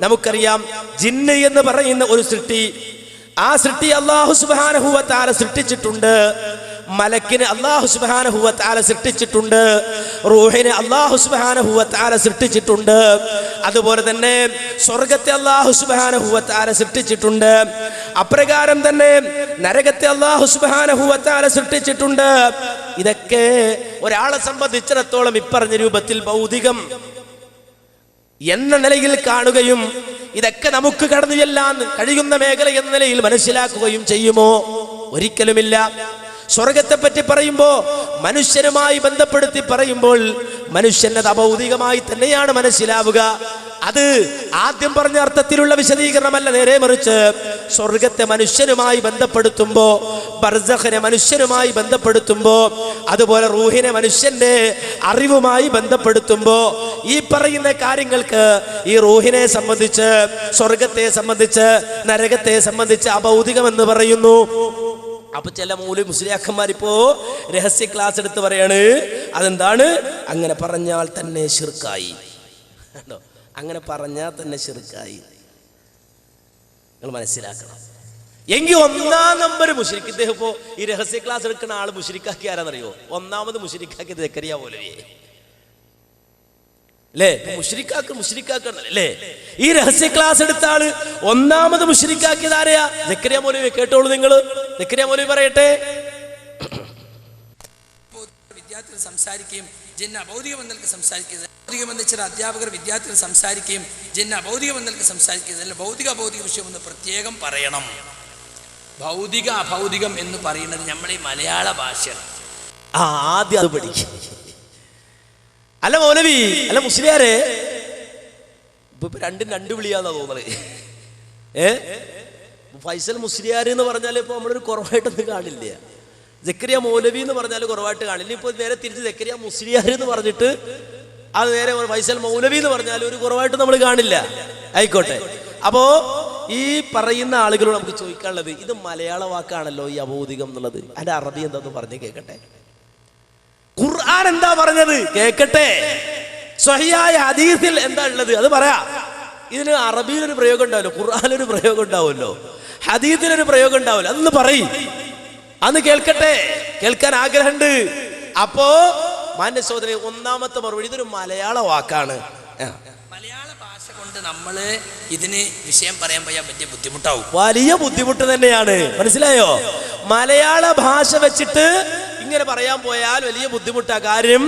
നമുക്കറിയാം ജിന്ന് എന്ന് പറയുന്ന ഒരു സൃഷ്ടി. ആ സൃഷ്ടി അള്ളാഹു സുബാനഹുവത്താല സൃഷ്ടിച്ചിട്ടുണ്ട്. മലക്കിന് അള്ളാഹു സുബാനഹുവത്താല സൃഷ്ടിച്ചിട്ടുണ്ട്. റൂഹിനെ അള്ളാഹു സുബാനഹുവത്താല സൃഷ്ടിച്ചിട്ടുണ്ട്. അതുപോലെ തന്നെ സ്വർഗത്തെ അള്ളാഹു സുബാനഹുവത്താല സൃഷ്ടിച്ചിട്ടുണ്ട്. അപ്രകാരം തന്നെ നരകത്തെ അള്ളാഹു സുബാനഹുവത്താല സൃഷ്ടിച്ചിട്ടുണ്ട്. ഇതൊക്കെ ഒരാളെ സംബന്ധിച്ചിടത്തോളം ഇപ്പറഞ്ഞ രൂപത്തിൽ ഭൗതികം. എന്ന നിലയിൽ കാണുകയും ഇതൊക്കെ നമുക്ക് കടന്നു ചെല്ലാൻ കഴിയുന്ന മേഖല എന്ന നിലയിൽ മനസ്സിലാക്കുകയും ചെയ്യുമോ? ഒരിക്കലുമില്ല. സ്വർഗത്തെ പറ്റി പറയുമ്പോൾ മനുഷ്യരുമായി ബന്ധപ്പെടുത്തി പറയുമ്പോൾ മനുഷ്യനത് അഭൗതികമായി തന്നെയാണ് മനസ്സിലാവുക. അത് ആദ്യം പറഞ്ഞ അർത്ഥത്തിലുള്ള വിശദീകരണമല്ല നേരെ മറിച്ച് സ്വർഗത്തെ മനുഷ്യനുമായി ബന്ധപ്പെടുത്തുമ്പോ ബർസഖിനെ മനുഷ്യനുമായി ബന്ധപ്പെടുത്തുമ്പോ അതുപോലെ റൂഹിനെ മനുഷ്യന്റെ അറിവുമായി ബന്ധപ്പെടുത്തുമ്പോ ഈ പറയുന്ന കാര്യങ്ങൾക്ക് ഈ റൂഹിനെ സംബന്ധിച്ച് സ്വർഗത്തെ സംബന്ധിച്ച് നരകത്തെ സംബന്ധിച്ച് അഭൗതികമെന്ന് പറയുന്നു. അപ്പൊ ചില മൂല മുസ്ലിയാക്കന്മാരിപ്പോ രഹസ്യ ക്ലാസ് എടുത്ത് പറയാണ് അതെന്താണ്? അങ്ങനെ പറഞ്ഞാൽ തന്നെ ശിർക്കായി. കണ്ടോ അങ്ങനെ പറഞ്ഞാൽ തന്നെ ശിർക്കായി നിങ്ങൾ മനസ്സിലാക്കണം. എങ്കിൽ ഒന്നാം നമ്പർ മുഷിരിക്ക് ഇദ്ദേഹം ഇപ്പോ ഈ രഹസ്യ ക്ലാസ് എടുക്കുന്ന ആൾ മുഷിരിക്കാക്കി ആരാന്നറിയോ? ഒന്നാമത് മുഷിരിക്കാക്കിയത് ദക്കരിയ പോലെയേ അല്ലേ മുഷിരിക്കാക്ക് മുഷിരിക്കാക്കണല്ലേ ഈ രഹസ്യ ക്ലാസ് എടുത്ത ആൾ ഒന്നാമത് മുഷിരിക്കാക്കിയത് ആരെയാ? ദക്കരിയ മൗലവി കേട്ടോളൂ നിങ്ങൾ ദക്കരിയ മൗലവി പറയട്ടെ. വിദ്യാർത്ഥികൾ സംസാരിക്കുകയും ജിന്ന ഭൗതിക ബന്ധങ്ങൾക്ക് സംസാരിക്കുന്നത് ഭൗതിക ചില അധ്യാപകർ വിദ്യാർത്ഥികൾ സംസാരിക്കുകയും ജിന്ന അഭൗതിക ബന്ധങ്ങൾക്ക് സംസാരിക്കുകയും അല്ല ഭൗതിക അഭൗതിക വിഷയം ഒന്ന് പ്രത്യേകം പറയണം. ഭൗതിക അഭൗതികം എന്ന് പറയുന്നത് നമ്മളെ മലയാള ഭാഷയാണ്. ആദ്യം അത് പഠിക്കും. അല്ല മൗലവി അല്ല മുസ്ലിയാരെ ഇപ്പൊ രണ്ടും രണ്ട് വിളിയാന്നാ തോന്നൽ. ഏ? ഫൈസൽ മുസ്ലിയാർ എന്ന് പറഞ്ഞാൽ ഇപ്പൊ നമ്മളൊരു കുറവായിട്ടൊന്നും കാണില്ല. ജക്കരിയ മൗലവി എന്ന് പറഞ്ഞാൽ കുറവായിട്ട് കാണില്ല. ഇപ്പൊ നേരെ തിരിച്ച് ജക്കരിയ മുസ്ലിയാർ എന്ന് പറഞ്ഞിട്ട് അത് നേരെ വൈസൽ മൗലവി എന്ന് പറഞ്ഞാൽ ഒരു കുറവായിട്ട് നമ്മൾ കാണില്ല. ആയിക്കോട്ടെ. അപ്പോ ഈ പറയുന്ന ആളുകളോട് നമുക്ക് ചോദിക്കാനുള്ളത് ഇത് മലയാള വാക്കാണല്ലോ ഈ അബോധികം എന്നുള്ളത്. അതിന്റെ അറബി എന്താന്ന് പറഞ്ഞ് കേൾക്കട്ടെ ഖുർആൻ എന്താ പറഞ്ഞത്? കേക്കട്ടെ. സ്വഹിയായ ഹദീസിൽ എന്താ ഉള്ളത്? അത് പറയാ. ഇതിന് അറബിയിൽ ഒരു പ്രയോഗം ഉണ്ടാവല്ലോ ഖുർആാനൊരു പ്രയോഗം ഉണ്ടാവുമല്ലോ. ഹദീസിലൊരു പ്രയോഗം ഉണ്ടാവില്ല. അതൊന്ന് പറയും. അന്ന് കേൾക്കട്ടെ. കേൾക്കാൻ ആഗ്രഹമുണ്ട്. അപ്പോ മാന്യ സഹോദരൻ ഒന്നാമത്തെ മറുപടി ഇതൊരു മലയാള വാക്കാണ്. മലയാള ഭാഷ കൊണ്ട് നമ്മൾ ഇതിന് വിഷയം പറയാൻ പോയാൽ വലിയ ബുദ്ധിമുട്ടാവും. വലിയ ബുദ്ധിമുട്ട് തന്നെയാണ്. മനസ്സിലായോ? മലയാള ഭാഷ വെച്ചിട്ട് ഇങ്ങനെ പറയാൻ പോയാൽ വലിയ ബുദ്ധിമുട്ടാ. കാര്യം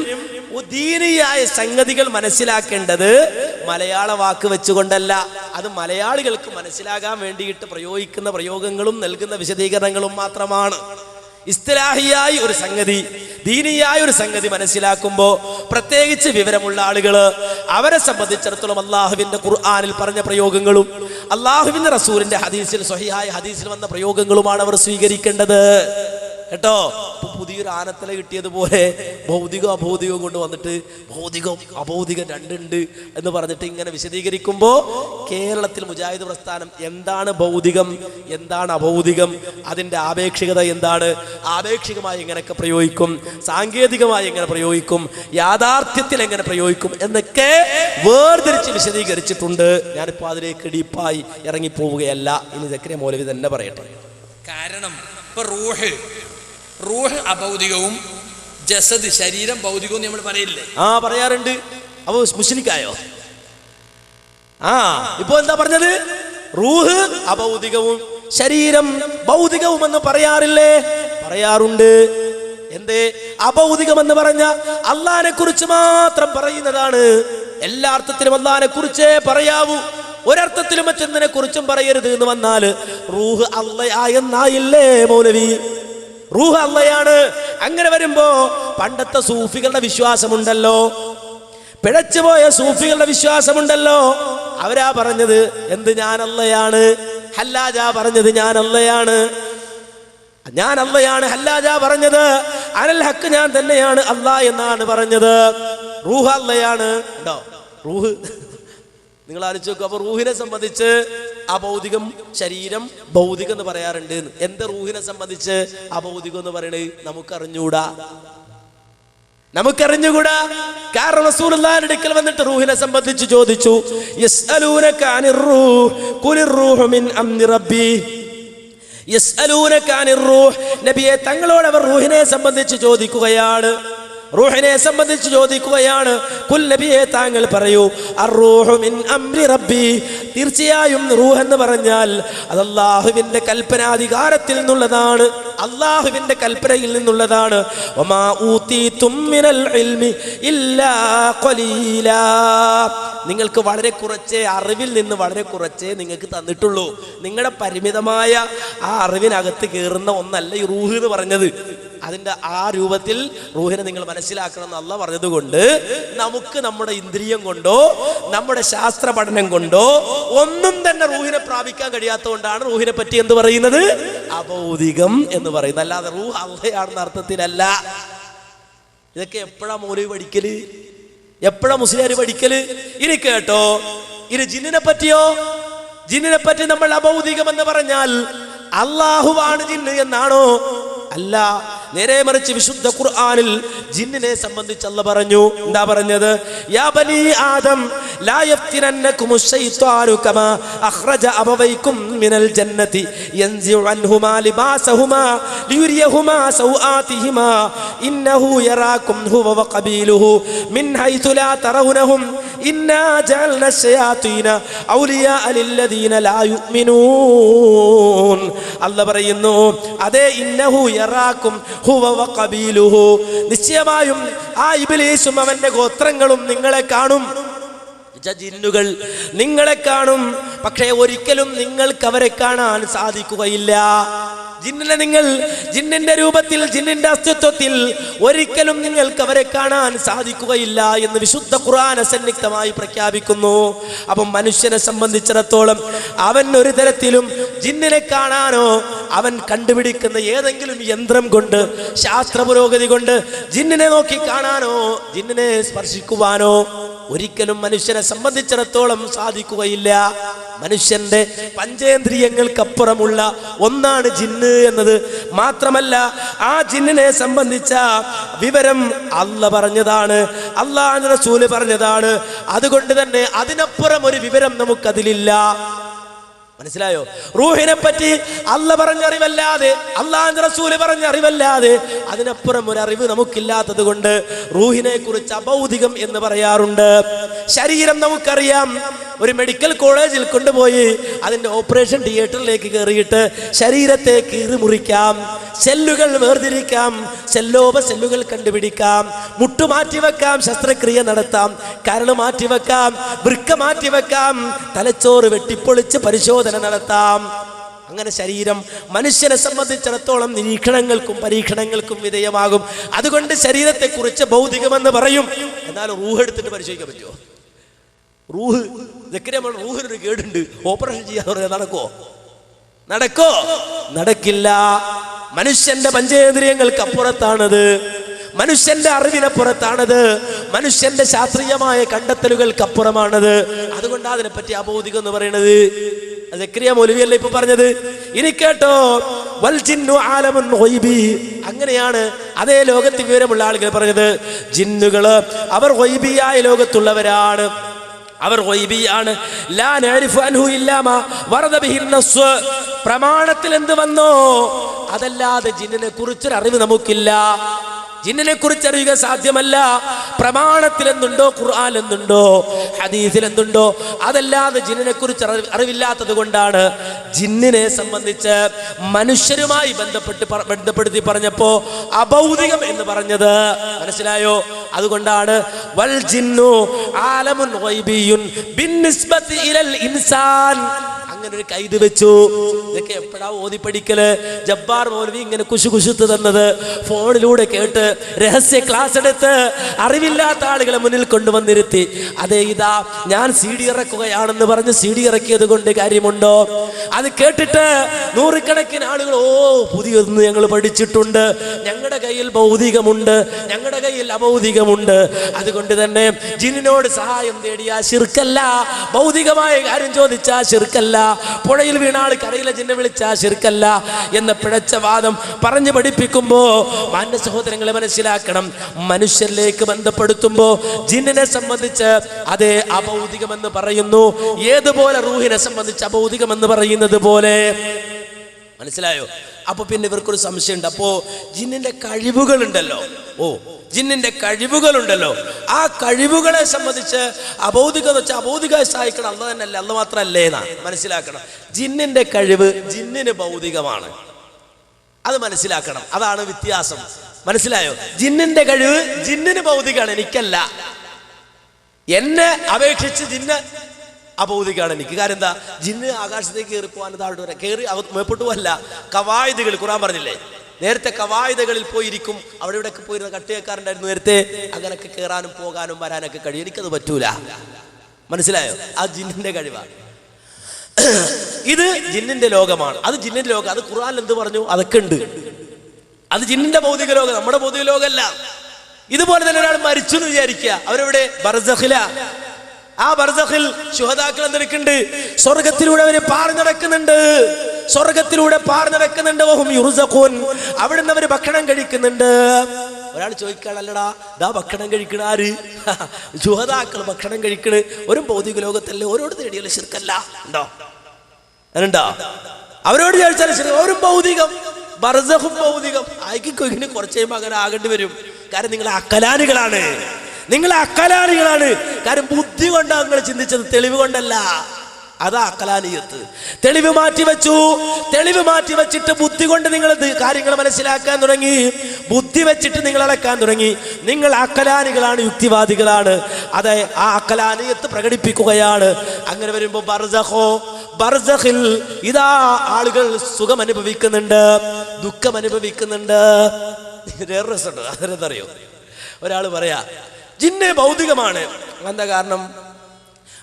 ഉദീനിയായ സംഗതികൾ മനസ്സിലാക്കേണ്ടത് മലയാള വാക്ക് വെച്ചുകൊണ്ടല്ല. അത് മലയാളികൾക്ക് മനസ്സിലാകാൻ വേണ്ടിയിട്ട് പ്രയോഗിക്കുന്ന പ്രയോഗങ്ങളും നൽകുന്ന വിശദീകരണങ്ങളും മാത്രമാണ്. ഇസ്തലാഹിയായി ഒരു സംഗതി ദീനിയായ ഒരു സംഗതി മനസ്സിലാക്കുമ്പോൾ പ്രത്യേകിച്ച് വിവരമുള്ള ആളുകൾ അവരെ സംബന്ധിച്ചിടത്തോളം അള്ളാഹുവിന്റെ ഖുർആാനിൽ പറഞ്ഞ പ്രയോഗങ്ങളും അള്ളാഹുവിന്റെ റസൂലിന്റെ ഹദീസിൽ സ്വഹിയായ ഹദീസിൽ വന്ന പ്രയോഗങ്ങളുമാണ് അവർ സ്വീകരിക്കേണ്ടത്. കേട്ടോ? ഇപ്പൊ പുതിയൊരു ആനത്തല കിട്ടിയതുപോലെ ഭൗതികം അഭൗതികവും കൊണ്ട് വന്നിട്ട് ഭൗതികം അഭൗതികം രണ്ടുണ്ട് എന്ന് പറഞ്ഞിട്ട് ഇങ്ങനെ വിശദീകരിക്കുമ്പോ കേരളത്തിൽ മുജാഹിദ് പ്രസ്ഥാനം എന്താണ് ഭൗതികം എന്താണ് അഭൗതികം അതിന്റെ ആപേക്ഷികത എന്താണ്? ആപേക്ഷികമായി എങ്ങനെയൊക്കെ പ്രയോഗിക്കും? സാങ്കേതികമായി എങ്ങനെ പ്രയോഗിക്കും? യാഥാർത്ഥ്യത്തിൽ എങ്ങനെ പ്രയോഗിക്കും? എന്നൊക്കെ വേർതിരിച്ച് വിശദീകരിച്ചിട്ടുണ്ട്. ഞാനിപ്പോൾ അതിലേക്ക് ഡീപ്പായി ഇറങ്ങിപ്പോവുകയല്ല. ഇനി ചക്രിയ മൗലവി തന്നെ പറയട്ടെ. കാരണം ഇപ്പൊ റൂഹ് റൂഹ് അഭൗതികവും ജസദ് ശരീരം ഭൗതികവും നമ്മൾ പറയില്ലേ? ആ പറയാറുണ്ട്. അപ്പൊ മുസ്ലിക്കായോ? ആ ഇപ്പൊ എന്താ പറഞ്ഞത്? റൂഹ് അഭൗതികവും ശരീരം ഭൗതികവും എന്ന് പറയാറില്ലേ? പറയാറുണ്ട്. എന്തേ? അഭൗതികം എന്ന് പറഞ്ഞ അള്ളഹാനെ കുറിച്ച് മാത്രം പറയുന്നതാണ്. എല്ലാ അർത്ഥത്തിലും അള്ളഹാനെ കുറിച്ചേ പറയാവൂ. ഒരർത്ഥത്തിലും മറ്റെന്തിനെ കുറിച്ചും പറയരുത് എന്ന് വന്നാൽ റൂഹ് അള്ളയായെന്നായില്ലേ മൗലവി? റൂഹ് അള്ളയാണ്. അങ്ങനെ വരുമ്പോ പണ്ടത്തെ സൂഫികളുടെ വിശ്വാസമുണ്ടല്ലോ. പിഴച്ചുപോയ സൂഫികളുടെ വിശ്വാസമുണ്ടല്ലോ. അവരാ പറഞ്ഞത് എന്ത് അള്ളയാണ്? ഹല്ലാജ പറഞ്ഞത് അള്ളയാണ്. ഞാൻ അള്ളയാണ് ഹല്ലാജ പറഞ്ഞത്. അനൽ ഹക്ക് ഞാൻ തന്നെയാണ് അല്ല എന്നാണ് പറഞ്ഞത്. റൂഹ അല്ലയാണ് ഉണ്ടോ റൂഹ്. നിങ്ങൾ ആലോചിച്ച് നോക്കുക അപ്പൊ റൂഹിനെ സംബന്ധിച്ച് അഭൗതികം ശരീരം ഭൗതികം എന്ന് പറയാറുണ്ട്. എന്റെ റൂഹിനെ സംബന്ധിച്ച് അഭൗതികം എന്ന് പറയണത് നമുക്കറിഞ്ഞുകൂടാ. നമുക്കറിഞ്ഞുകൂടാ. കാരണം റസൂലുള്ളാഹിന്റെ അടുക്കൽ വന്നിട്ട് റൂഹിനെ സംബന്ധിച്ച് ചോദിച്ചു യസ്അലൂനക അനിർ റൂഹ് റൂഹു മിൻ റബ്ബി. യസ്അലൂനക റൂഹ് നബിയെ തങ്ങളോട് അവർ റൂഹിനെ സംബന്ധിച്ച് ചോദിക്കുകയാണ്. റൂഹിനെ സംബന്ധിച്ച് ചോദിക്കുകയാണ് കുല്ലബിയെ താങ്കൾ പറയൂ അറൂഹുമിൻ അംരി റബ്ബി. തീർച്ചയായും റൂഹ് എന്ന് പറഞ്ഞാൽ അത് അള്ളാഹുവിന്റെ കൽപ്പനാധികാരത്തിൽ നിന്നുള്ളതാണ് അള്ളാഹുവിന്റെ കൽപ്പനയിൽ നിന്നുള്ളതാണ്. വമാ ഊത്തി മിനൽ ഇൽമി ഇല്ലാ ഖലീലാ. നിങ്ങൾക്ക് വളരെ കുറച്ചേ അറിവിൽ നിന്ന് വളരെ കുറച്ചേ നിങ്ങൾക്ക് തന്നിട്ടുള്ളൂ. നിങ്ങളുടെ പരിമിതമായ ആ അറിവിനകത്ത് കയറുന്ന ഒന്നല്ല ഈ റൂഹ് എന്ന് പറഞ്ഞത്. അതിന്റെ ആ രൂപത്തിൽ റൂഹിനെ നിങ്ങൾ മനസ്സിലാക്കണം എന്നല്ല പറഞ്ഞതുകൊണ്ട് നമുക്ക് നമ്മുടെ ഇന്ദ്രിയം കൊണ്ടോ നമ്മുടെ ശാസ്ത്ര പഠനം കൊണ്ടോ ഒന്നും തന്നെ റൂഹിനെ പ്രാപിക്കാൻ കഴിയാത്തതുകൊണ്ടാണ് റൂഹിനെ പറ്റി എന്ത് പറയുന്നത്? അഭൗതികം എന്ന് പറയുന്നത്. അല്ലാതെ റൂഹ് അള്ളയാണെന്ന അർത്ഥത്തിലല്ല. ഇതൊക്കെ എപ്പോഴാ മൗലവി പഠിക്കൽ? എപ്പോഴാ മുസ്ലിയാർ പഠിക്കൽ? ഇനി കേട്ടോ ഇനി ജിന്നിനെ പറ്റിയോ? ജിന്നിനെ പറ്റി നമ്മൾ അഭൗതികം എന്ന് പറഞ്ഞാൽ അള്ളാഹുവാണ് ജിന്ന് എന്നാണോ? അല്ല നേരെ മറിച്ച് വിശുദ്ധ ഖുർആനിൽ ജിന്നിനെ സംബന്ധിച്ച് അല്ല പറഞ്ഞു. എന്താ പറഞ്ഞത്? ആദം അല്ല പറയുന്നു അതേ ഇന്നഹു യറാക്കും നിശ്ചയമായും ആ ഇബിലീസും അവന്റെ ഗോത്രങ്ങളും നിങ്ങളെ കാണും. ജിന്നുകൾ നിങ്ങളെ കാണും. പക്ഷേ ഒരിക്കലും നിങ്ങൾക്ക് അവരെ കാണാൻ സാധിക്കുകയില്ല. ജിന്നിനെ നിങ്ങൾ ജിന്നിന്റെ രൂപത്തിൽ ജിന്നിന്റെ അസ്തിത്വത്തിൽ ഒരിക്കലും നിങ്ങൾക്ക് അവരെ കാണാൻ സാധിക്കുകയില്ല എന്ന് വിശുദ്ധ ഖുർആൻ അസന്നിഗ്ധമായി പ്രഖ്യാപിക്കുന്നു. അപ്പം മനുഷ്യനെ സംബന്ധിച്ചിടത്തോളം അവൻ ഒരു തരത്തിലും ജിന്നിനെ കാണാനോ അവൻ കണ്ടുപിടിക്കുന്ന ഏതെങ്കിലും യന്ത്രം കൊണ്ട് ശാസ്ത്ര പുരോഗതി കൊണ്ട് ജിന്നിനെ നോക്കി കാണാനോ ജിന്നിനെ സ്പർശിക്കുവാനോ ഒരിക്കലും മനുഷ്യനെ സംബന്ധിച്ചിടത്തോളം സാധിക്കുകയില്ല. മനുഷ്യന്റെ പഞ്ചേന്ദ്രിയങ്ങൾക്കപ്പുറമുള്ള ഒന്നാണ് ജിന്ന് എന്നത്. മാത്രമല്ല ആ ജിന്നിനെ സംബന്ധിച്ച വിവരം അല്ല പറഞ്ഞതാണ് അള്ളാഹ് റസൂൽ പറഞ്ഞതാണ്. അതുകൊണ്ട് തന്നെ അതിനപ്പുറം ഒരു വിവരം നമുക്കതിലില്ല. മനസ്സിലായോ? റൂഹിനെ പറ്റി അല്ല പറഞ്ഞ അറിവല്ലാതെ അള്ളാഹ് റസൂൽ പറഞ്ഞ അറിവല്ലാതെ അതിനപ്പുറം ഒരു അറിവ് നമുക്കില്ലാത്തത് കൊണ്ട് റൂഹിനെ കുറിച്ച് അബൗദികം എന്ന് പറയാറുണ്ട്. ശരീരം നമുക്കറിയാം. ഒരു മെഡിക്കൽ കോളേജിൽ കൊണ്ടുപോയി അതിന്റെ ഓപ്പറേഷൻ തിയേറ്ററിലേക്ക് കയറിയിട്ട് ശരീരത്തെ കീറിമുറിക്കാം സെല്ലുകൾ വേർതിരിക്കാം. സെല്ലോപ സെല്ലുകൾ കണ്ടുപിടിക്കാം. മുട്ടു മാറ്റിവെക്കാം. ശസ്ത്രക്രിയ നടത്താം. കരൾ മാറ്റിവെക്കാം. വൃക്ക മാറ്റിവെക്കാം. തലച്ചോറ് വെട്ടിപ്പൊളിച്ച് പരിശോധന നടത്താം. അങ്ങനെ ശരീരം മനുഷ്യനെ സംബന്ധിച്ചിടത്തോളം നിരീക്ഷണങ്ങൾക്കും പരീക്ഷണങ്ങൾക്കും വിധേയമാകും. അതുകൊണ്ട് ശരീരത്തെക്കുറിച്ച് ഭൗതികമെന്ന് പറയും. എന്നാൽ റൂഹ് എടുത്തിട്ട് പരിശോധിക്കാൻ പറ്റുമോ? റൂഹ് ഇതൊക്കെ റൂഹിനൊരു കേടുണ്ട്. ഓപ്പറേഷൻ ചെയ്യാന്ന് പറഞ്ഞാൽ നടക്കോ നടക്കോ? നടക്കില്ല. മനുഷ്യന്റെ പഞ്ചേന്ദ്രിയങ്ങൾക്ക് അപ്പുറത്താണത്. മനുഷ്യന്റെ അറിവിനപ്പുറത്താണത് മനുഷ്യന്റെ ശാസ്ത്രീയമായ കണ്ടെത്തലുകൾക്ക് അപ്പുറമാണത്. അതുകൊണ്ടാണ് അതിനെപ്പറ്റി അബോധികം എന്ന് പറയുന്നത് അതെക്രിയ മൗലവിയല്ലേ ഇപ്പൊ പറഞ്ഞത്? ഇനി കേട്ടോ അങ്ങനെയാണ് അതേ ലോകത്ത് വിവരമുള്ള ആളുകൾ പറഞ്ഞത്. ജിന്നുകൾ അവർ ഗൈബിയായ ലോകത്തുള്ളവരാണ്. അവർ ആണ് പ്രമാണത്തിൽ എന്ത് വന്നോ? അതല്ലാതെ ജിന്നിനെ കുറിച്ചൊരു അറിവ് നമുക്കില്ല. ജിന്നിനെ കുറിച്ച് അറിയുക സാധ്യമല്ല. പ്രമാണത്തിൽ എന്തുണ്ടോ ഖുർആൻ എന്തുണ്ടോ ഹദീസിൽ എന്തുണ്ടോ അതല്ലാതെ ജിന്നിനെ കുറിച്ച് അറിവ് അറിവില്ലാത്തത് കൊണ്ടാണ് ജിന്നിനെ സംബന്ധിച്ച് മനുഷ്യരുമായി ബന്ധപ്പെട്ട് ബന്ധപ്പെടുത്തി പറഞ്ഞപ്പോ അഭൗതികം എന്ന് പറഞ്ഞത്. മനസ്സിലായോ? അതുകൊണ്ടാണ് വൽ ജിന്നു ആലമുൻ ഇലൽ ഇൻസാൻ. അങ്ങനെ ഒരു കൈത് വെച്ചു. ഇതൊക്കെ എപ്പോഴാ ഓതി പഠിക്കൽ? ജബ്ബാർ മൗലവി ഇങ്ങനെ കുശു കുശുത്ത് തന്നത്. ഫോണിലൂടെ കേട്ട് രഹസ്യ ക്ലാസ് എടുത്ത് അറിവില്ലാത്ത ആളുകളെ മുന്നിൽ കൊണ്ടുവന്നിരുത്തി. അതേ ഇതാ ഞാൻ സി ഡി ഇറക്കുകയാണെന്ന് പറഞ്ഞ് സി ഡി ഇറക്കിയത് കൊണ്ട് കാര്യമുണ്ടോ? അത് കേട്ടിട്ട് നൂറുകണക്കിന് ആളുകൾ ഓ പുതിയൊന്ന് ഞങ്ങൾ പഠിച്ചിട്ടുണ്ട്. ഞങ്ങളുടെ കയ്യിൽ ഭൗതികമുണ്ട്. ഞങ്ങളുടെ കയ്യിൽ അഭൗതികമുണ്ട്. അതുകൊണ്ട് തന്നെ ജിന്നിനോട് സഹായം തേടിയ ശിർക്കല്ല. ഭൗതികമായ കാര്യം ചോദിച്ചാൽ ശിർക്കല്ല. പുഴയിൽ വീണാൾ കരയിലെ ജിന്നെ വിളിച്ച ശിർക്കല്ല എന്ന പിഴച്ച വാദം പറഞ്ഞു പഠിപ്പിക്കുമ്പോ മാന്യ സഹോദരങ്ങളെ മനസ്സിലാക്കണം. മനുഷ്യരിലേക്ക് ബന്ധപ്പെടുത്തുമ്പോ ജിന്നിനെ സംബന്ധിച്ച് അതേ അഭൗതികമെന്ന് പറയുന്നു. ഏതുപോലെ റൂഹിനെ സംബന്ധിച്ച് അഭൗതികമെന്ന് പറയുന്നത് പോലെ? മനസ്സിലായോ? അപ്പൊ പിന്നെ ഇവർക്കൊരു സംശയമുണ്ട്. അപ്പോ ജിന്നിന്റെ കഴിവുകളുണ്ടല്ലോ. ഓ ജിന്നിന്റെ കഴിവുകളുണ്ടല്ലോ. ആ കഴിവുകളെ സംബന്ധിച്ച് അബൗദികത വെച്ചാൽ അബൗദിക സഹായിക്കണം. അല്ല തന്നെയല്ലേ അല്ല മാത്രമല്ലേ എന്നാ മനസ്സിലാക്കണം. ജിന്നിന്റെ കഴിവ് ജിന്നിന് ഭൗതികമാണ്. അത് മനസ്സിലാക്കണം. അതാണ് വ്യത്യാസം. മനസ്സിലായോ? ജിന്നിന്റെ കഴിവ് ജിന്നിന് ഭൗതികമാണ് എനിക്കല്ല. എന്നെ അപേക്ഷിച്ച് ജിന്ന് അഭൗതികമാണ് എനിക്ക് കാരണം എന്താ ജിന്ന് ആകാശത്തേക്ക് കയറി പോകാൻ വരാം കയറി അകത്ത് മേപ്പെട്ടു പോകല്ല കവായുധകൾ ഖുറാൻ പറഞ്ഞില്ലേ? നേരത്തെ കവായുധകളിൽ പോയിരിക്കും. അവിടെ ഇവിടെയൊക്കെ പോയിരുന്ന കട്ടിയേക്കാരുണ്ടായിരുന്നു നേരത്തെ. അങ്ങനെയൊക്കെ കയറാനും പോകാനും വരാനൊക്കെ കഴിയും. എനിക്കത് പറ്റൂല. മനസ്സിലായോ? ആ ജിന്നിന്റെ കഴിവാണ് ഇത് ജിന്നിന്റെ ലോകമാണ്. അത് ജിന്നിന്റെ ലോകം. അത് ഖുറാൻ എന്ത് പറഞ്ഞു? അതൊക്കെ ഉണ്ട്. അത് ജിന്നിന്റെ ഭൗതിക ലോകം. നമ്മുടെ ഭൗതിക ലോകമല്ല. ഇതുപോലെ തന്നെ ഒരാൾ മരിച്ചു എന്ന് വിചാരിക്കുക. അവരവിടെ? ബർസഖില. ആ ബർസഖിൽ ശുഹതാക്കൾ എന്തെടുക്കുന്നുണ്ട്? സ്വർഗത്തിലൂടെ അവർ പാറി നടക്കുന്നുണ്ട്. സ്വർഗത്തിലൂടെ പാറി നടക്കുന്നുണ്ട്. അവിടുന്ന് അവർ ഭക്ഷണം കഴിക്കുന്നുണ്ട്. ഒരാൾ ചോദിക്കാണല്ലടാ ദാ ഭക്ഷണം കഴിക്കണ ആര്? ജുഹതാക്കൾ ഭക്ഷണം കഴിക്കണ്. ഒരു ഭൗതിക ലോകത്തല്ല ഓരോട് തേടിയല്ലേ ശിർക്കല്ല. ഉണ്ടോ? അതുണ്ടോ അവരോട് ചോദിച്ചാൽ ശരി ഒരു ഭൗതികം ബർസഹും ഭൗതികം. കുറച്ചേ കുറച്ച് കഴിയുമ്പോൾ അങ്ങനെ ആകേണ്ടി വരും. കാരണം നിങ്ങൾ അക്കലാനികളാണ് നിങ്ങൾ അക്കലാനികളാണ് കാരണം ബുദ്ധി കൊണ്ടാണ് നിങ്ങൾ ചിന്തിച്ചത് തെളിവ് കൊണ്ടല്ല അതാ അക്കലാനിയത്ത് തെളിവ് മാറ്റി വെച്ചു തെളിവ് മാറ്റി വെച്ചിട്ട് ബുദ്ധി കൊണ്ട് നിങ്ങൾ കാര്യങ്ങൾ മനസ്സിലാക്കാൻ തുടങ്ങി ബുദ്ധി വെച്ചിട്ട് നിങ്ങൾ അളക്കാൻ തുടങ്ങി നിങ്ങൾ അക്കലാനികളാണ് യുക്തിവാദികളാണ് അതെ ആ അക്കലാനിയത്ത് പ്രകടിപ്പിക്കുകയാണ് അങ്ങനെ വരുമ്പോൾ ബർസഹോ ബർസഹിൽ ഇതാ ആളുകൾ സുഖം അനുഭവിക്കുന്നുണ്ട് ദുഃഖം അനുഭവിക്കുന്നുണ്ട് രസമുണ്ട് അതെന്തറിയോ ഒരാൾ പറയാ ജിന്ന് ഭൗതികമാണ്. എന്താ കാരണം?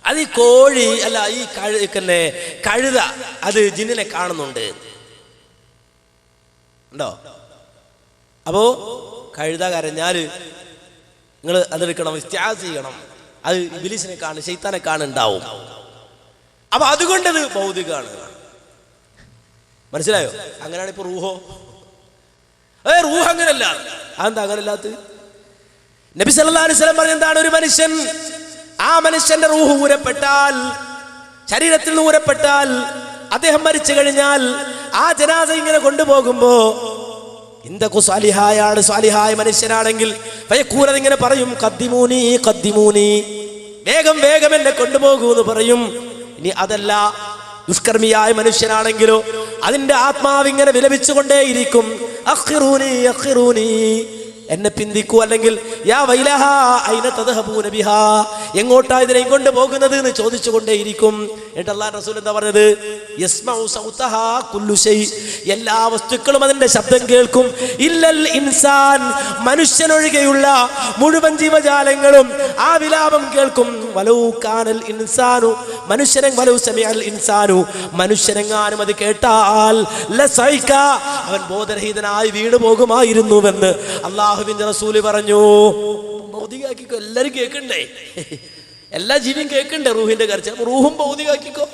അത് ഈ കോഴി അല്ല ഈ കഴു പിന്നെ കഴുത അത് ജിന്നിനെ കാണുന്നുണ്ട്. ഉണ്ടോ? അപ്പോ കഴുത കരഞ്ഞാൽ നിങ്ങൾ അതെടുക്കണം ഇസ്ത്യാസ് ചെയ്യണം. അത് ബിലീസിനെ കാണും ശൈത്താനെ കാണുണ്ടാവും അപ്പൊ അതുകൊണ്ടത് ഭൗതികമാണ്. മനസ്സിലായോ? അങ്ങനെയാണ് ഇപ്പൊ റൂഹോ. ഏ റൂഹ് അങ്ങനല്ല അതെന്താ അങ്ങനല്ലാത്ത നബി സല്ലല്ലാഹു അലൈഹി വസല്ലം പറഞ്ഞ എന്താണ്? ഒരു മനുഷ്യൻ ആ മനുഷ്യന്റെ റൂഹ് ഊരപ്പെട്ടാൽ ശരീരത്തിൽ നിന്ന് ഊരപ്പെട്ടാൽ അദ്ദേഹം മരിച്ചു കഴിഞ്ഞാൽ ആ ജനാസ ഇങ്ങനെ കൊണ്ടുപോകുമ്പോ എന്തൊക്കെ സ്വാലിഹായാണ് സ്വാലിഹായ മനുഷ്യനാണെങ്കിൽ ഇങ്ങനെ പറയും കദ്ദിമൂനി കദ്ദിമൂനി വേഗം വേഗം എന്നെ കൊണ്ടുപോകൂ എന്ന് പറയും. ഇനി അതല്ല ദുഷ്കർമ്മിയായ മനുഷ്യനാണെങ്കിലോ അതിന്റെ ആത്മാവ് ഇങ്ങനെ വിലപിച്ചുകൊണ്ടേയിരിക്കും. അഖിറൂനി അഖിറൂനി എന്നെ പിന്തിക്കൂ അല്ലെങ്കിൽ യാ വൈലഹ അയിന തദ്ഹബൂന നബിഹ എങ്ങോട്ടാ ഇതിനെ കൊണ്ട് പോകുന്നത്? എന്ന് ചോദിച്ചുകൊണ്ടേയിരിക്കും. എന്നിട്ട് അല്ലാഹു റസൂൽ എന്താ പറഞ്ഞത്? എല്ലാ വസ്തുക്കളും അതിന്റെ ശബ്ദം കേൾക്കും. ഇല്ലൽ ഇൻസാൻ മനുഷ്യനൊഴികെയുള്ള മുഴുവൻ ജീവജാലങ്ങളും ആ വിലാപം കേൾക്കും. വലൗ കാനൽ ഇൻസാനു മനുഷ്യനെ വലൗ സമിഅൽ ഇൻസാനു. മനുഷ്യനെങ്ങാനും അത് കേട്ടാൽ അവൻ ബോധരഹിതനായി വീണു പോകുമായിരുന്നുവെന്ന് അള്ളാഹുവിന്റെ റസൂൽ പറഞ്ഞു. ഭൗതികാക്കിക്കോ എല്ലാരും കേൾക്കണ്ടേ എല്ലാ ജീവിയും കേൾക്കണ്ടേ റൂഹിന്റെ കരച്ച റൂഹും ഭൗതികാക്കിക്കോ.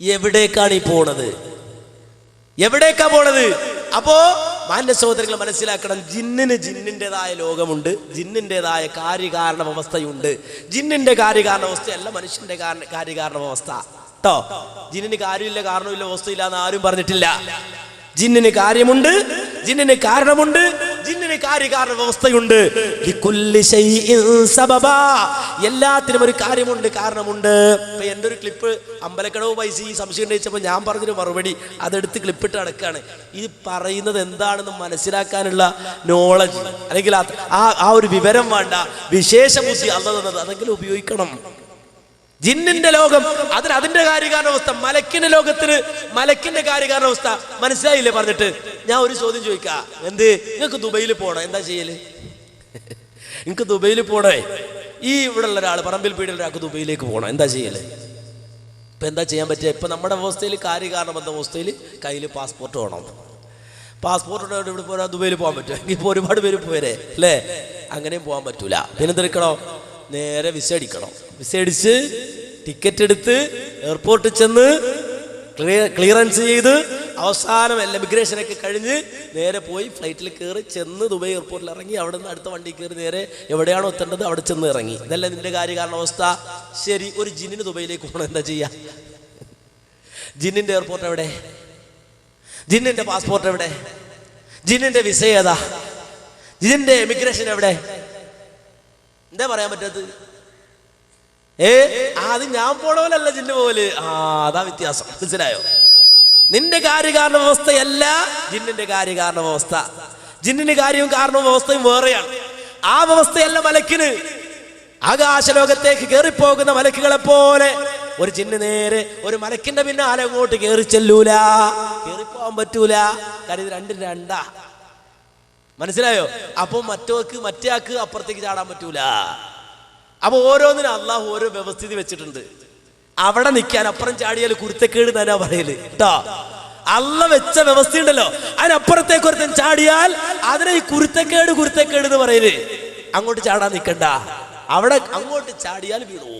എവിടേക്കാണ് ഈ പോണത്? എവിടേക്കാ പോണത്? അപ്പോ മാന്യ സഹോദരങ്ങൾ മനസ്സിലാക്കണം ജിന്നിന് ജിന്നിന്റെതായ ലോകമുണ്ട് ജിന്നിന്റെതായ കാര്യകാരണ വ്യവസ്ഥയുണ്ട് ജിന്നിന്റെ കാര്യകാരണ വ്യവസ്ഥയല്ല മനുഷ്യന്റെ കാരണ കാര്യകാരണ വ്യവസ്ഥ കേട്ടോ ജിന്നിന് കാര്യമില്ല കാരണമില്ല അവസ്ഥയില്ല എന്ന് ആരും പറഞ്ഞിട്ടില്ല. ജിന്നിന് കാര്യമുണ്ട് ജിന്നിന് കാരണമുണ്ട് ജിന്നിന് കാര്യകാരണ വ്യവസ്ഥയുണ്ട്. എല്ലാത്തിനും ഒരു കാര്യമുണ്ട് കാരണമുണ്ട്. എന്റെ ഒരു ക്ലിപ്പ്? അമ്പലക്കടവ് പൈസ ഈ സംശയം ഉന്നയിച്ചപ്പോൾ ഞാൻ പറഞ്ഞൊരു മറുപടി അതെടുത്ത് ക്ലിപ്പിട്ട് അടക്കാണ് ഇത് പറയുന്നത് എന്താണെന്ന് മനസ്സിലാക്കാനുള്ള നോളജ് അല്ലെങ്കിൽ ആ- ആ ഒരു വിവരം വേണ്ട. വിശേഷ ബുദ്ധി അല്ല തന്നത് അതെങ്കിലും ഉപയോഗിക്കണം. ജിന്നിന്റെ ലോകം അതിന് അതിന്റെ കാര്യകാരണവസ്ഥ മലക്കിന്റെ ലോകത്തിന് മലക്കിന്റെ കാര്യകാരണവസ്ഥ മനസ്സിലായില്ലേ പറഞ്ഞിട്ട്? ഞാൻ ഒരു ചോദ്യം ചോദിക്കാം. എന്ത്? നിങ്ങൾക്ക് ദുബൈയിൽ പോണോ? എന്താ ചെയ്യൽ? നിങ്ങൾക്ക് ദുബൈയിൽ പോണേ? ഈ ഇവിടെ ഉള്ള ഒരാൾ പറമ്പിൽ പീടിയുള്ള ഒരാൾക്ക് ദുബൈയിലേക്ക് പോകണം എന്താ ചെയ്യൽ? ഇപ്പൊ എന്താ ചെയ്യാൻ പറ്റുക? ഇപ്പൊ നമ്മുടെ അവസ്ഥയിൽ കാര്യകാരണബന്ധ അവസ്ഥയിൽ കയ്യിൽ പാസ്പോർട്ട് വേണം. പാസ്പോർട്ട് ഇവിടെ പോരാ ദുബൈയിൽ പോകാൻ പറ്റും ഇപ്പോൾ ഒരുപാട് പേര് പോരെ അല്ലേ? അങ്ങനെയും പോകാൻ പറ്റൂല. പിന്നെ എന്തെടുക്കണോ നേരെ വിസ അടിക്കണം. വിസ അടിച്ച് ടിക്കറ്റ് എടുത്ത് എയർപോർട്ടിൽ ചെന്ന് ക്ലിയറൻസ് ചെയ്ത് അവസാനം എല്ലാം ഇമിഗ്രേഷനൊക്കെ കഴിഞ്ഞ് നേരെ പോയി ഫ്ലൈറ്റിൽ കയറി ചെന്ന് ദുബായ് എയർപോർട്ടിൽ ഇറങ്ങി അവിടെ നിന്ന് അടുത്ത വണ്ടി കയറി നേരെ എവിടെയാണോ എത്തേണ്ടത് അവിടെ ചെന്ന് ഇറങ്ങി. ഇതല്ല നിന്റെ കാര്യകാരണ അവസ്ഥ ശരി ഒരു ജിന്നിന് ദുബൈയിലേക്ക് പോകണം എന്താ ചെയ്യാ? ജിന്നിന്റെ എയർപോർട്ട് എവിടെ? ജിന്നിന്റെ പാസ്പോർട്ട് എവിടെ? ജിന്നിന്റെ വിസ ഏതാ? ജിന്നിന്റെ എമിഗ്രേഷൻ എവിടെ? എന്താ പറയാൻ പറ്റാത്തത്? ഏ? അത് ഞാൻ പോണവനല്ല ജിന്ന് പോലെ ആ അതാ വ്യത്യാസം. മനസ്സിലായോ? നിന്റെ കാര്യകാരണ വ്യവസ്ഥയല്ല ജിന്നിന്റെ കാര്യകാരണ വ്യവസ്ഥ ജിന്നിന്റെ കാര്യവും കാരണവും വ്യവസ്ഥയും വേറെയാണ്. ആ വ്യവസ്ഥയല്ല മലക്കിന്. ആകാശലോകത്തേക്ക് കയറിപ്പോകുന്ന മലക്കുകളെ പോലെ ഒരു ജിന്ന് നേരെ ഒരു മലക്കിന്റെ പിന്നാലെ അങ്ങോട്ട് കയറി ചെല്ലൂല. കയറിപ്പോവാൻ പറ്റൂല. കാര്യം ഇത് രണ്ടും രണ്ടാ. മനസ്സിലായോ? അപ്പൊ മറ്റോക്ക് മറ്റേ ആക്ക് അപ്പുറത്തേക്ക് ചാടാൻ പറ്റൂല. അപ്പൊ ഓരോന്നിനും അള്ളാഹു ഓരോ വ്യവസ്ഥിതി വെച്ചിട്ടുണ്ട്. അവിടെ നിൽക്കാൻ അപ്പുറം ചാടിയാൽ കുരുത്തക്കേട് തന്നെ പറയൽ. കേട്ടോ അല്ല വെച്ച വ്യവസ്ഥ ഉണ്ടല്ലോ. അതിനപ്പുറത്തേക്ക് ഒരുത്തൻ ചാടിയാൽ അതിനെ ഈ കുരുത്തക്കേട് കുരുത്തക്കേട് എന്ന് പറയൽ. അങ്ങോട്ട് ചാടാൻ നിൽക്കണ്ട അവിടെ അങ്ങോട്ട് ചാടിയാൽ വീണു.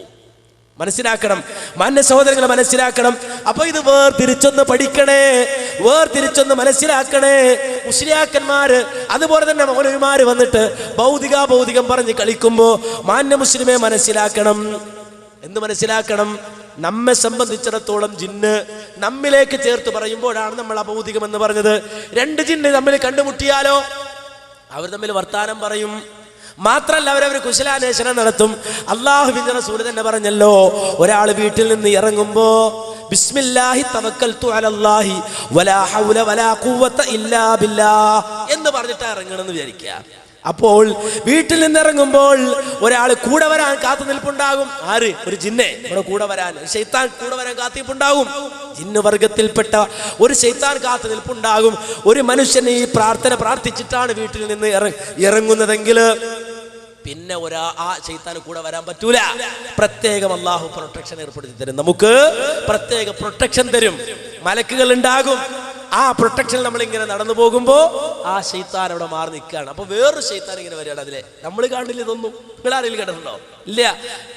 മനസ്സിലാക്കണം. മാന്യ സഹോദരങ്ങൾ മനസ്സിലാക്കണം. അപ്പൊ ഇത് വേർതിരിച്ചൊന്ന് പഠിക്കണേ. വേർതിരിച്ചൊന്ന് മനസ്സിലാക്കണേ. മുസ്ലിയാക്കന്മാര് അതുപോലെ തന്നെ മൗലവിമാര് വന്നിട്ട് ഭൗതിക ഭൗതികം പറഞ്ഞ് കളിക്കുമ്പോ മാന്യ മുസ്ലിമെ മനസ്സിലാക്കണം. എന്ത് മനസ്സിലാക്കണം? നമ്മെ സംബന്ധിച്ചിടത്തോളം ജിന്ന് നമ്മിലേക്ക് ചേർത്ത് പറയുമ്പോഴാണ് നമ്മൾ അഭൗതികം എന്ന് പറഞ്ഞത്. രണ്ട് ജിന്ന് തമ്മിൽ കണ്ടുമുട്ടിയാലോ? അവർ തമ്മിൽ വർത്താനം പറയും. മാത്രല്ല അവരവർ കുശലാന്വേഷണം നടത്തും. അള്ളാഹുബിന്റെ റസൂൽ തന്നെ പറഞ്ഞല്ലോ ഒരാൾ വീട്ടിൽ നിന്ന് ഇറങ്ങുമ്പോ ബിസ്മില്ലാഹി അലല്ലാഹി വലാ ഹൗല വലാ ഇല്ലാ ബില്ലാഹ് എന്ന് പറഞ്ഞിട്ട് ഇറങ്ങണമെന്ന് വിചാരിക്കുക അപ്പോൾ വീട്ടിൽ നിന്നിറങ്ങുമ്പോൾ ഒരാൾ കൂടെ വരാൻ കാത്തു നിൽപ്പുണ്ടാകും. ആര്? ഒരു ജിന്നെ. ഇവിടെ കൂടെ വരാൻ. ശൈത്താൻ കൂടെ വരാൻ കാത്തിപ്പുണ്ടാകും ജിന്ന് വർഗത്തിൽപ്പെട്ട ഒരു ശൈത്താൻ കാത്തു നിൽപ്പുണ്ടാകും. ഒരു മനുഷ്യൻ ഈ പ്രാർത്ഥന പ്രാർത്ഥിച്ചിട്ടാണ് വീട്ടിൽ നിന്ന് ഇറ- ഇറങ്ങുന്നതെങ്കിൽ പിന്നെ ഒരാ ആ ചെയ്താൽ കൂടെ വരാൻ പറ്റൂല. പ്രത്യേകം അള്ളാഹു പ്രൊട്ടക്ഷൻ ഏർപ്പെടുത്തി തരും. നമുക്ക് പ്രത്യേക പ്രൊട്ടക്ഷൻ തരും. മലക്കുകൾ ഉണ്ടാകും. ആ പ്രൊട്ടക്ഷൻ നമ്മൾ ഇങ്ങനെ നടന്നു പോകുമ്പോ ആ ശൈത്താൻ അവിടെ മാറി നിൽക്കുകയാണ്. അപ്പൊ വേറൊരു ശൈത്താൻ ഇങ്ങനെ വരികയാണ് അതിലെ. നമ്മൾ കാണില്ല ഇതൊന്നും. നിങ്ങൾ ആരെങ്കിലും കണ്ടിട്ടുണ്ടോ? ഇല്ല.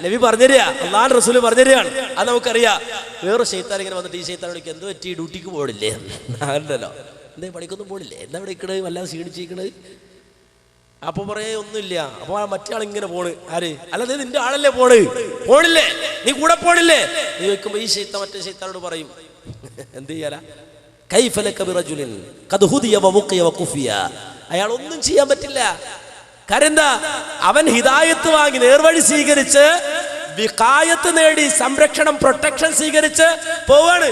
നബി പറഞ്ഞുതരിക. അള്ളാൻ റസൂൽ പറഞ്ഞുതരികയാണ്. അത് നമുക്കറിയാം. വേറൊരു ശൈത്താൻ ഇങ്ങനെ വന്നിട്ട് ഈ ശൈത്താൻ വിളിക്കുക എന്ത് പറ്റി? ഡ്യൂട്ടിക്ക് പോടില്ലേ അല്ലല്ലോ എന്തേ പണിക്കൊന്നും പോണില്ലേ? എന്താ ഇവിടെ ഇക്കണത് വല്ലാതെ ക്ഷീണിച്ചിരിക്കണത് അപ്പൊ പറയേ ഒന്നുമില്ല. അപ്പൊ മറ്റേ ഇങ്ങനെ പോണ്. ആര്? അല്ലാതെ നിന്റെ ആളല്ലേ പോണ്? പോണില്ലേ? നീ കൂടെ പോണില്ലേ? നീ വെക്കുമ്പോ ഈ ശൈത്ത മറ്റേ ശൈത്താനോട് പറയും. എന്ത് ചെയ്യാല അയാൾ ഒന്നും ചെയ്യാൻ പറ്റില്ല. കരന്താ? അവൻ ഹിതായത്ത് വാങ്ങി നേർവഴി സ്വീകരിച്ച് വികായത്ത് നേടി സംരക്ഷണം പ്രൊട്ടക്ഷൻ സ്വീകരിച്ച് പോവാണ്.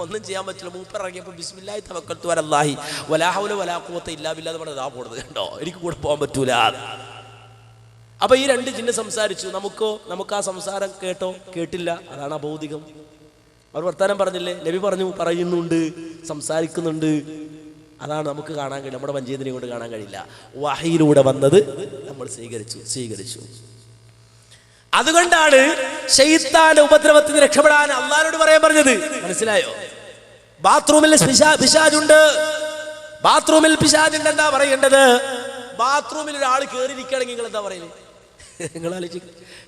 ഒന്നും ചെയ്യാൻ പറ്റില്ല. മൂപ്പർ ഇറങ്ങിയപ്പോൾ ബിസ്മില്ലാഹി തവക്കത്ത് അലല്ലാഹി വലാ ഹൗല വലാ ഖുവത ഇല്ലാ ബില്ലാ എന്ന് പറഞ്ഞത് ആ പോണത് കണ്ടോ? എനിക്ക് കൂടെ പോകാൻ പറ്റൂല. അപ്പൊ ഈ രണ്ട് ചിഹ്നം സംസാരിച്ചു. നമുക്കോ? നമുക്ക് ആ സംസാരം കേട്ടോ? കേട്ടില്ല. അതാണ് അബൗദികം അവർ വർത്താനം പറഞ്ഞില്ലേ? നബി പറഞ്ഞു പറയുന്നുണ്ട് സംസാരിക്കുന്നുണ്ട്. അതാണ് നമുക്ക് കാണാൻ കഴിയും നമ്മുടെ പഞ്ചായത്തിനെ കൊണ്ട് കാണാൻ കഴിയില്ല. വഹയിലൂടെ വന്നത് നമ്മൾ സ്വീകരിച്ചു സ്വീകരിച്ചു. അതുകൊണ്ടാണ് ഷെയ്ത്താന്റെ ഉപദ്രവത്തിന് രക്ഷപ്പെടാൻ അള്ളാരോട് പറയാൻ പറഞ്ഞത്. മനസ്സിലായോ? ബാത്റൂമിൽ പിശാജുണ്ട് ബാത്റൂമിൽ പിശാജുണ്ട് എന്താ പറയേണ്ടത്? ബാത്റൂമിൽ ഒരാൾ കയറിയിരിക്കുകയാണെങ്കിൽ നിങ്ങൾ എന്താ പറയുന്നത്? നിങ്ങൾ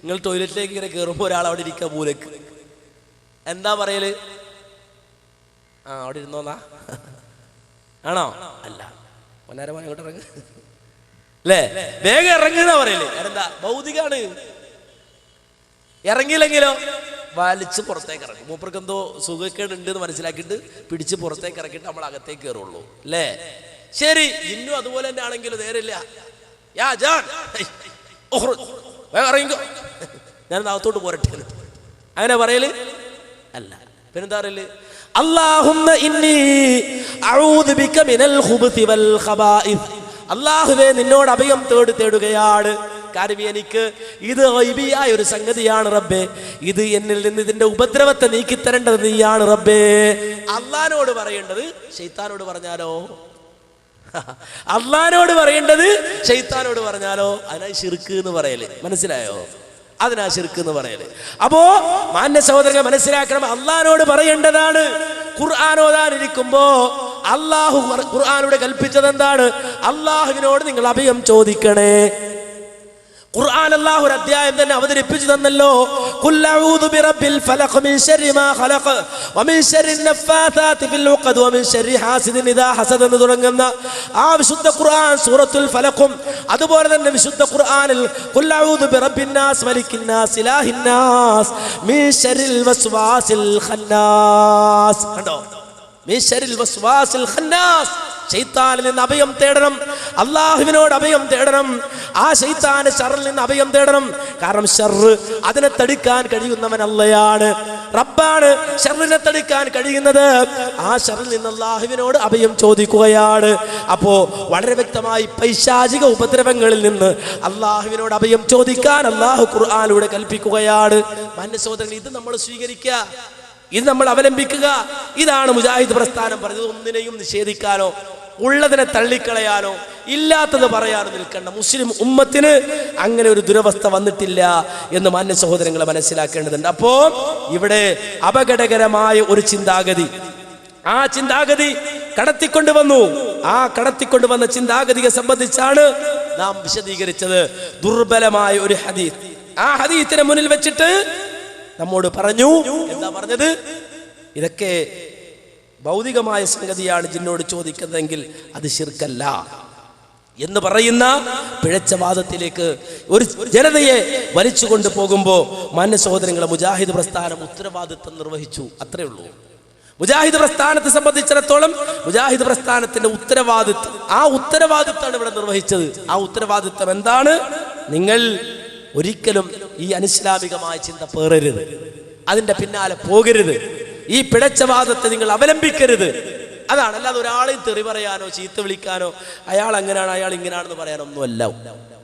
നിങ്ങൾ ടോയ്ലറ്റിലേക്ക് ഇങ്ങനെ കയറുമ്പോൾ ഒരാൾ അവിടെ ഇരിക്കുക മൂലക്ക് എന്താ പറയൽ? ആ അവിടെ ഇരുന്നോന്നാ ആണോ? അല്ല. പൊന്നാരമായ അങ്ങോട്ട് ഇറങ്ങ്. അല്ലേ? വേഗം ഇറങ്ങുന്ന പറയൽ? എന്താ ഭൗതികാണ്. ഇറങ്ങിയില്ലെങ്കിലോ? വലിച്ച് പുറത്തേക്ക് ഇറങ്ങും. മൂപ്പർക്ക് എന്തോ സുഖക്കേട് ഉണ്ട് എന്ന് മനസ്സിലാക്കിയിട്ട് പിടിച്ച് പുറത്തേക്ക് ഇറക്കിയിട്ട് നമ്മൾ അകത്തേക്ക് കയറുള്ളൂ. അല്ലേ? ശരി. ഇന്നും അതുപോലെ തന്നെ ആണെങ്കിലും നേരില്ല. യാ ജാൻ. ഇറങ്ങിക്കോ. ഞാൻ അകത്തോട്ട് പോരട്ടെ. അങ്ങനെ പറയൽ? അല്ല. അല്ലാഹുമ്മ ഇന്നി അഊദു ബിക മിനൽ വൽ അല്ലാഹുവേ നിന്നോട് അഭയം തേടി തേടുകയാണ്. കാര്യം എനിക്ക് ഇത് ഐബിയായ ഒരു സംഗതിയാണ് റബ്ബേ. ഇത് എന്നിൽ നിന്ന് ഇതിന്റെ ഉപദ്രവത്തെ നീക്കിത്തരേണ്ടത് നീയാണ് റബ്ബേ. അള്ളഹാനോട് പറയേണ്ടത് ഷെയ്ത്താനോട് പറഞ്ഞാലോ? അള്ളഹാനോട് പറയേണ്ടത് ഷെയ്ത്താനോട് പറഞ്ഞാലോ? അതിനായി ശിർക്ക് എന്ന് പറയൽ. മനസ്സിലായോ? അതിനാ ശിർക്ക് എന്ന് പറയൽ. അപ്പോ മാന്യ സഹോദരങ്ങൾ മനസ്സിലാക്കണം അള്ളഹാനോട് പറയേണ്ടതാണ് ഖുർആൻ ഓതാനിരിക്കുമ്പോ അള്ളാഹു ഖുർആാനോട് കൽപ്പിച്ചത് എന്താണ് അള്ളാഹുവിനോട് നിങ്ങൾ അഭയം ചോദിക്കണേ. ഖുർആൻ അല്ലാഹു ഒരു അധ്യായം തന്നെ അവതരിപ്പിച്ചു തന്നല്ലോ. ഖുൽ അഊദു ബിറബ്ബിൽ ഫലഖ് മിൻ ശർരി മാ ഖലഖ്. വമിൻ ശർരി നഫാസാതി ഫിൽ ഉഖദ് വമിൻ ശർരി ഹാസിദിൻ ഇദാ ഹസദ എന്ന് തുടങ്ങുന്ന ആ വിശുദ്ധ ഖുർആൻ സൂറത്തുൽ ഫലഖും. അതുപോലെ തന്നെ വിശുദ്ധ ഖുർആനിൽ ഖുൽ അഊദു ബിറബ്ബിൻ നാസ് മലിക്കിൻ നാസ് ഇലാഹിൻ നാസ് മിൻ ശർരിൽ വസ്വാസിൽ ഖന്നാസ്. കണ്ടോ? മിൻ ശർരിൽ വസ്വാസിൽ ഖന്നാസ്. ശൈത്താനിൽ നിന്ന് അഭയം തേടണം. അള്ളാഹുവിനോട് അഭയം തേടണം. ആ ശൈത്താന് ഷറിൽ നിന്ന് അഭയം തേടണം. കാരണം ഷർറ് അതിനെ തടുക്കാൻ കഴിയുന്നവൻ അല്ലയാണ് റബ്ബാണ് ഷറിനെ തടുക്കാൻ കഴിയുന്നത്. ആ ഷറിൽ നിന്ന് അള്ളാഹുവിനോട് അഭയം ചോദിക്കുകയാണ്. അപ്പോ വളരെ വ്യക്തമായി പൈശാചിക ഉപദ്രവങ്ങളിൽ നിന്ന് അള്ളാഹുവിനോട് അഭയം ചോദിക്കാൻ അള്ളാഹു ഖുർആാനിലൂടെ കൽപ്പിക്കുകയാണ്. മാന്യസോദരങ്ങൾ ഇത് നമ്മൾ സ്വീകരിക്കുക. ഇത് നമ്മൾ അവലംബിക്കുക. ഇതാണ് മുജാഹിദ് പ്രസ്ഥാനം പറഞ്ഞത്. ഒന്നിനെയും നിഷേധിക്കാനോ ഉള്ളതിനെ തള്ളിക്കളയാനോ ഇല്ലാത്തത് പറയാനോ നിൽക്കേണ്ട. മുസ്ലിം ഉമ്മത്തിന് അങ്ങനെ ഒരു ദുരവസ്ഥ വന്നിട്ടില്ല എന്ന് മാന്യ സഹോദരങ്ങളെ മനസ്സിലാക്കേണ്ടതുണ്ട്. അപ്പോ ഇവിടെ അപകടകരമായ ഒരു ചിന്താഗതി. ആ ചിന്താഗതി കടത്തിക്കൊണ്ടുവന്നു. ആ കടത്തിക്കൊണ്ടുവന്ന ചിന്താഗതിയെ സംബന്ധിച്ചാണ് നാം വിശദീകരിച്ചത്. ദുർബലമായ ഒരു ഹദീസ്. ആ ഹദീത്തിനെ മുന്നിൽ വെച്ചിട്ട് നമ്മോട് പറഞ്ഞു. എന്താ പറഞ്ഞത്? ഇതൊക്കെ ഭൗതികമായ സംഗതിയാണ് ജിന്നോട് ചോദിക്കുന്നതെങ്കിൽ അത് ശിർക്കല്ല. എന്ന് പറയുന്ന പിഴച്ച വാദത്തിലേക്ക് ഒരു ജനതയെ വലിച്ചു കൊണ്ടുപോകുമ്പോൾ മാന്യ സഹോദരങ്ങളെ മുജാഹിദ് പ്രസ്ഥാനം ഉത്തരവാദിത്വം നിർവഹിച്ചു. അത്രേ ഉള്ളൂ. മുജാഹിദ് പ്രസ്ഥാനത്തെ സംബന്ധിച്ചിടത്തോളം മുജാഹിദ് പ്രസ്ഥാനത്തിന്റെ ഉത്തരവാദിത്വം ആ ഉത്തരവാദിത്വമാണ് ഇവിടെ നിർവഹിച്ചത്. ആ ഉത്തരവാദിത്വം എന്താണ്? നിങ്ങൾ ഒരിക്കലും ഈ അനിസ്ലാമികമായ ചിന്ത പേറരുത്. അതിന്റെ പിന്നാലെ പോകരുത്. ഈ പിടച്ചവാദത്തെ നിങ്ങൾ അവലംബിക്കരുത്. അതാണ്. അല്ലാതെ ഒരാളെയും തെറി പറയാനോ ചീത്ത വിളിക്കാനോ അയാൾ അങ്ങനെയാണ് അയാൾ ഇങ്ങനെയാണെന്ന് പറയാനൊന്നുമല്ല.